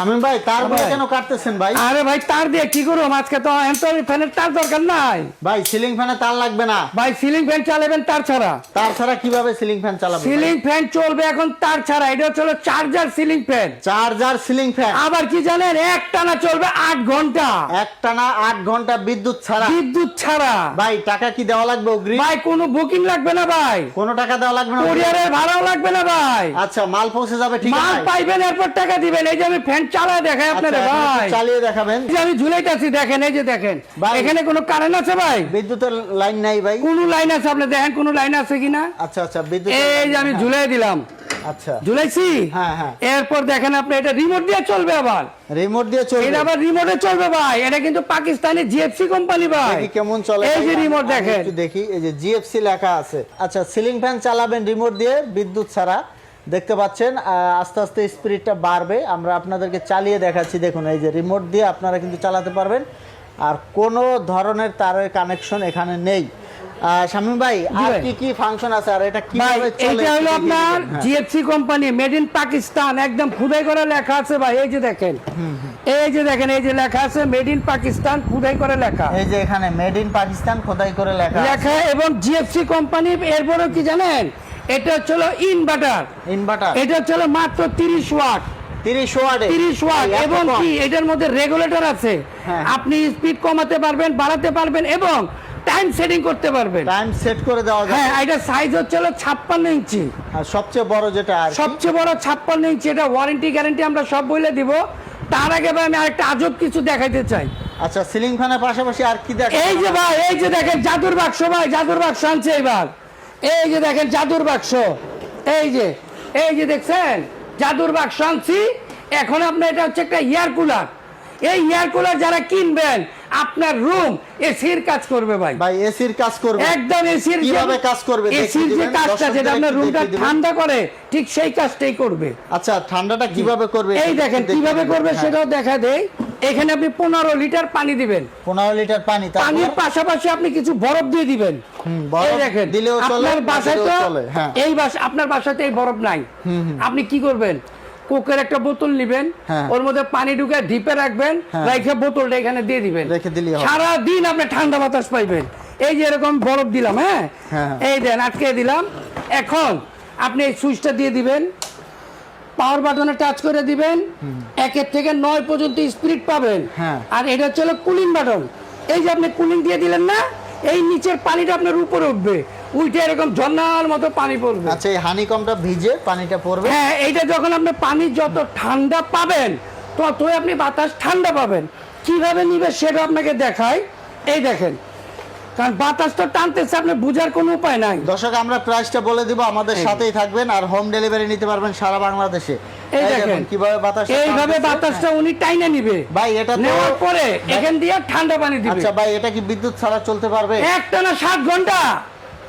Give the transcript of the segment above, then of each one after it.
শামিম ভাই ভাই। কেন কাটতেছেন ভাই? আরে ভাই তার দিয়ে কি করব আজকে তো ফ্যানের তার দরকার নাই। ভাই সিলিং ফ্যানে তার লাগবে না। ভাই সিলিং ফ্যান চালাবেন তার ছাড়া। তার ছাড়া কীভাবে সিলিং ফ্যান চালাবেন সিলিং ফ্যান চলবে এখন তার ছাড়া। এটা charger ceiling fan. Charger ceiling fan. আবার কি জানেন এক টানা চলবে আট ঘণ্টা। একটানা আট ঘণ্টা বিদ্যুৎ ছাড়া। বিদ্যুৎ ছাড়া। ভাই টাকা কি দেওয়া লাগবে অগ্রিম? ভাই কোনো বুকিং লাগবে না ভাই। কোনো টাকা দেওয়া লাগবে না কোরিয়ারের ভাড়াও লাগবে না ভাই। আচ্ছা মাল পৌঁছে যাবে ঠিক মাল আছে পাইবেন এরপর টাকা দিবেন। এই যে আমি ফ্যান চালায় দেখাই আপনারা ভাই। চালিয়ে দেখাবেন। আমি ঝুলাইতেছি দেখেন এই যে দেখেন। এখানে কোনো কারেন্ট আছে ভাই? বিদ্যুতের লাইন নাই ভাই। কোন লাইন আছে আপনি দেখেন কোন লাইন আছে কিনা? আচ্ছা আচ্ছা বিদ্যুৎ এই যে আমি ঝুলাই দিলাম। আচ্ছা। ঝুলাইছি? হ্যাঁ, হ্যাঁ। এরপর দেখেন আপনি এটা রিমোট দিয়ে চলবে আবার। রিমোট দিয়ে চলবে। এটা আবার রিমোটে চলবে ভাই। এটা কিন্তু পাকিস্তানি জিএফসি কোম্পানি ভাই। কেমন চলে এই যে রিমোট দেখেন। একটু দেখি এই যে জিএফসি লেখা আছে। আচ্ছা সিলিং ফ্যান চালাবেন রিমোট দিয়ে বিদ্যুৎ ছাড়া। দেখতে পাচ্ছেন আস্তে আস্তে স্পিডটা বাড়বে। আমরা আপনাদেরকে চালিয়ে দেখাচ্ছি দেখুন এই যে রিমোট দিয়ে আপনারা কিন্তু চালাতে পারবেন। আর কোনো ধরনের তারের কানেকশন এখানে নেই। শামীম ভাই আর কি কি ফাংশন আছে? আর এটা কীভাবে চলে এইটা হলো আপনার। GFC company made in Pakistan একদম খুদাই করে লেখা আছে ভাই এই যে দেখেন। এই যে দেখেন এই যে লেখা আছে মেড ইন পাকিস্তান খুদাই করে লেখা। এই যে এখানে মেড ইন পাকিস্তান খোদাই করে লেখা লেখা এবং জিএফসি কোম্পানি এরপরে কি জানেন? এটা হচ্ছে ইনভার্টার ইনভার্টার এটা হচ্ছে মাত্র তিরিশ ওয়াট। 30 ওয়াটে। 30 ওয়াট এবং কি এটার মধ্যে রেগুলেটর আছে। হ্যাঁ। আপনি স্পিড কমাতে পারবেন বাড়াতে পারবেন এবং টাইম সেটিং করতে পারবেন। টাইম সেট করে দেওয়া হ্যাঁ এটা সাইজ হচ্ছে হলো ছাপ্পান্ন ইঞ্চি। আর সবচেয়ে বড় যেটা আর সবচেয়ে বড় ছাপ্পান্ন ইঞ্চি এটা ওয়ারেন্টি গ্যারান্টি আমরা সব বলে দিব। তার আগে ভাই আমি আরেকটা আজব কিছু দেখাইতে চাই। আচ্ছা সিলিং ফ্যানের পাশাপাশি আর কি দেখ এই যে ভাই এই যে দেখেন জাদুর বাক্স ভাই জাদুর বাক্স আনছে এবার এই যে দেখেন জাদুর বাক্স। এই যে এই যে দেখছেন? জাদুর বাক্স আনছি। এখন আপনার এটা হচ্ছে একটা এয়ার কুলার। এই এয়ার কুলার যারা কিনবেন আপনার রুম এসির কাজ করবে ভাই। ভাই এসির কাজ করবে। একদম এসির কীভাবে কাজ করবে এসির যে কাজটা যেটা আপনার রুমটা ঠান্ডা করে ঠিক সেই কাজটাই করবে। আচ্ছা ঠান্ডাটা কীভাবে করবে এই দেখেন কীভাবে করবে সেটাও দেখা দেয় এখানে আপনি পনেরো লিটার পানি দিবেন। পনেরো লিটার পানি পানির পাশাপাশি আপনি কিছু বরফ দিয়ে দিবেন। দেখেন আপনার বাসায় তো হ্যাঁ। এই বাসা আপনার বাসাতে এই বরফ নাই। আপনি কি করবেন? কোকের একটা বোতল নিবেন হ্যাঁ। ওর মধ্যে পানি ঢুকে ঢিপে রাখবেন হ্যাঁ। রেখে বোতলটা এখানে দিয়ে দিবেন। সারা দিন আপনি ঠান্ডা বাতাস পাইবেন। এই যে এরকম বরফ দিলাম হ্যাঁ? হ্যাঁ। এই দেন আটকে দিলাম। এখন আপনি এই সুইচটা দিয়ে দিবেন। পাওয়ার বাটনে টাচ করে দিবেন। একের থেকে নয় পর্যন্ত স্পিড পাবেন। হ্যাঁ। আর এটা হচ্ছে কুলিং বাটন এই যে আপনি কুলিং দিয়ে দিলেন না এই নিচের পানিটা আপনার উপরে উঠবে। উঠে এরকম ঝর্ণার মতো পানি পড়বে। আচ্ছা এই হানিকমটা ভিজে পানিটা পড়বে? হ্যাঁ এইটা যখন আপনি পানি যত ঠান্ডা পাবেন ততই আপনি বাতাস ঠান্ডা পাবেন। কীভাবে নিবে সেটা আপনাকে দেখায় এই দেখেন কারণ বাতাস তো টানতেছে আপনি বুঝার কোনো উপায় নাই। দর্শক আমরা প্রাইসটা বলে দিব আমাদের। সাথেই থাকবেন আর হোম ডেলিভারি নিতে পারবেন সারা বাংলাদেশে। এই দেখুন কীভাবে বাতাস এইভাবে বাতাসটা উনি টাইনে নিবে। ভাই এটা নেওয়ার পরে এখান দিয়ে ঠান্ডা পানি দিবে। আচ্ছা ভাই এটা কি বিদ্যুৎ ছাড়া চলতে পারবে? একটা না সাত ঘণ্টা।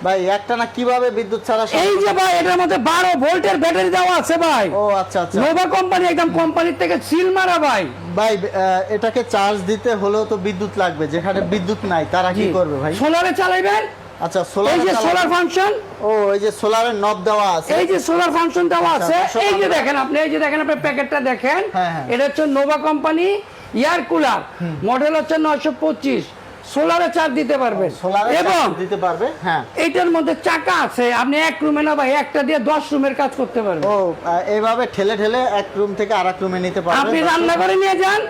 ভাই একটা না কীভাবে বিদ্যুৎ ছাড়া? এই যে ভাই এটার মধ্যে বারো ভোল্টের ব্যাটারি দেওয়া আছে ভাই। ও আচ্ছা আচ্ছা। নোভা কোম্পানি একদম কোম্পানির থেকে সিল মারা ভাই। ভাই এটাকে চার্জ দিতে হলেও তো বিদ্যুৎ লাগবে যেখানে বিদ্যুৎ নাই তারা কি করবে ভাই? সোলারে চালাইবেন আচ্ছা সোলার এই যে সোলার ফাংশন ও এই যে সোলারের নব দেওয়া আছে। এই যে সোলার ফাংশন দেওয়া আছে। আচ্ছা, এই যে দেখেন আপনি এই যে দেখেন আপনি প্যাকেটটা দেখেন। হ্যাঁ, হ্যাঁ। এটা হচ্ছে Nova company air cooler model হচ্ছে নয়শো পঁচিশ। সোলারে চার্জ দিতে পারবেন এবং দিতে পারবে হ্যাঁ। এইটার মধ্যে চাকা আছে আপনি এক রুমে না ভাই একটা দিয়ে দশ রুমের কাজ করতে পারবেন। ও এইভাবে ঠেলে ঠেলে এক রুম থেকে আরেক রুমে নিতে আপনি পারবে। রান্না করে নিয়ে যান।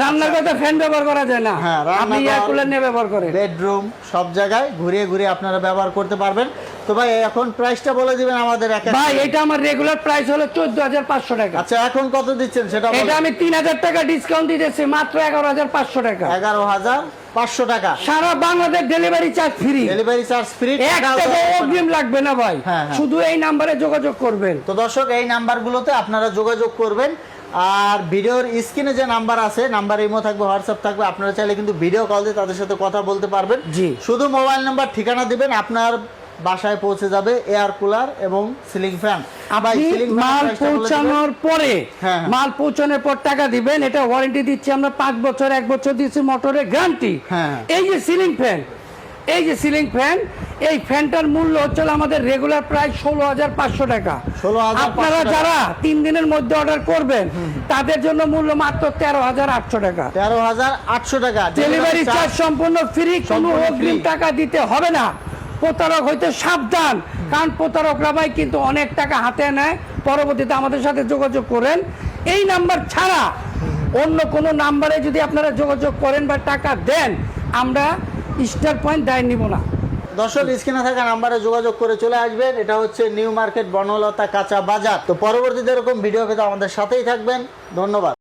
রান্নার কথা ফ্যান ব্যবহার করা যায় না। হ্যাঁ, আপনি এয়ার কুলার নিয়ে ব্যবহার করেন। বেডরুম সব জায়গায় ঘুরিয়ে ঘুরিয়ে আপনারা ব্যবহার করতে পারবেন। তো ভাই এখন প্রাইসটা বলে দিবেন আমাদের ভাই এটা আমার রেগুলার প্রাইস হলো চোদ্দ হাজার পাঁচশো টাকা। আচ্ছা এখন কত দিচ্ছেন সেটা এটা আমি তিন হাজার টাকা ডিসকাউন্ট দিতেছি মাত্র এগারো হাজার পাঁচশো টাকা। এগারো হাজার পাঁচশো টাকা। সারা Bangladesh delivery charge free delivery charge free অগ্রিম লাগবে না ভাই। হ্যাঁ, হ্যাঁ। শুধু এই নাম্বারে যোগাযোগ করবেন। তো দর্শক এই নাম্বারগুলোতে আপনারা যোগাযোগ করবেন। আর ভিডিওর স্ক্রিনে যে নাম্বার আছে নাম্বার ইমো থাকবে হোয়াটসঅ্যাপ থাকবে আপনারা চাইলে কিন্তু ভিডিও কল দিয়ে তাদের সাথে কথা বলতে পারবেন। জি। শুধু মোবাইল নাম্বার ঠিকানা দিবেন আপনার বাসায় পৌঁছে যাবে এয়ার কুলার এবং সিলিং ফ্যান মাল পৌঁছানোর পরে হ্যাঁ, হ্যাঁ। মাল পৌঁছানোর পর টাকা দিবেন এটা ওয়ারেন্টি দিচ্ছি আমরা পাঁচ বছর এক বছর দিচ্ছি মোটরের গ্যারান্টি হ্যাঁ। এই যে সিলিং ফ্যান এই যে সিলিং ফ্যান এই ফ্যানটার মূল্য হচ্ছে আমাদের রেগুলার প্রায় ষোলো হাজার পাঁচশো টাকা। 16,500 আপনারা যারা তিন দিনের মধ্যে অর্ডার করবেন তাদের জন্য মূল্য মাত্র তেরো হাজার আটশো টাকা। তেরো হাজার আটশো টাকা। ডেলিভারি চার্জ সম্পূর্ণ ফ্রি কোনো অগ্রিম টাকা দিতে হবে না। প্রতারক হইতে সাবধান। কারণ প্রতারকরা ভাই কিন্তু অনেক টাকা হাতে নেয়। পরবর্তীতে আমাদের সাথে যোগাযোগ করেন। এই নাম্বার ছাড়া অন্য কোনো নাম্বারে যদি আপনারা যোগাযোগ করেন বা টাকা দেন, আমরা স্টার পয়েন্ট দায় নিব না। দর্শক, স্ক্রিনে থাকা নাম্বারে যোগাযোগ করে চলে আসবেন। এটা হচ্ছে নিউ মার্কেট বনলতা কাঁচা বাজার। তো পরবর্তীতে এরকম ভিডিও পেতে আমাদের সাথেই থাকবেন। ধন্যবাদ।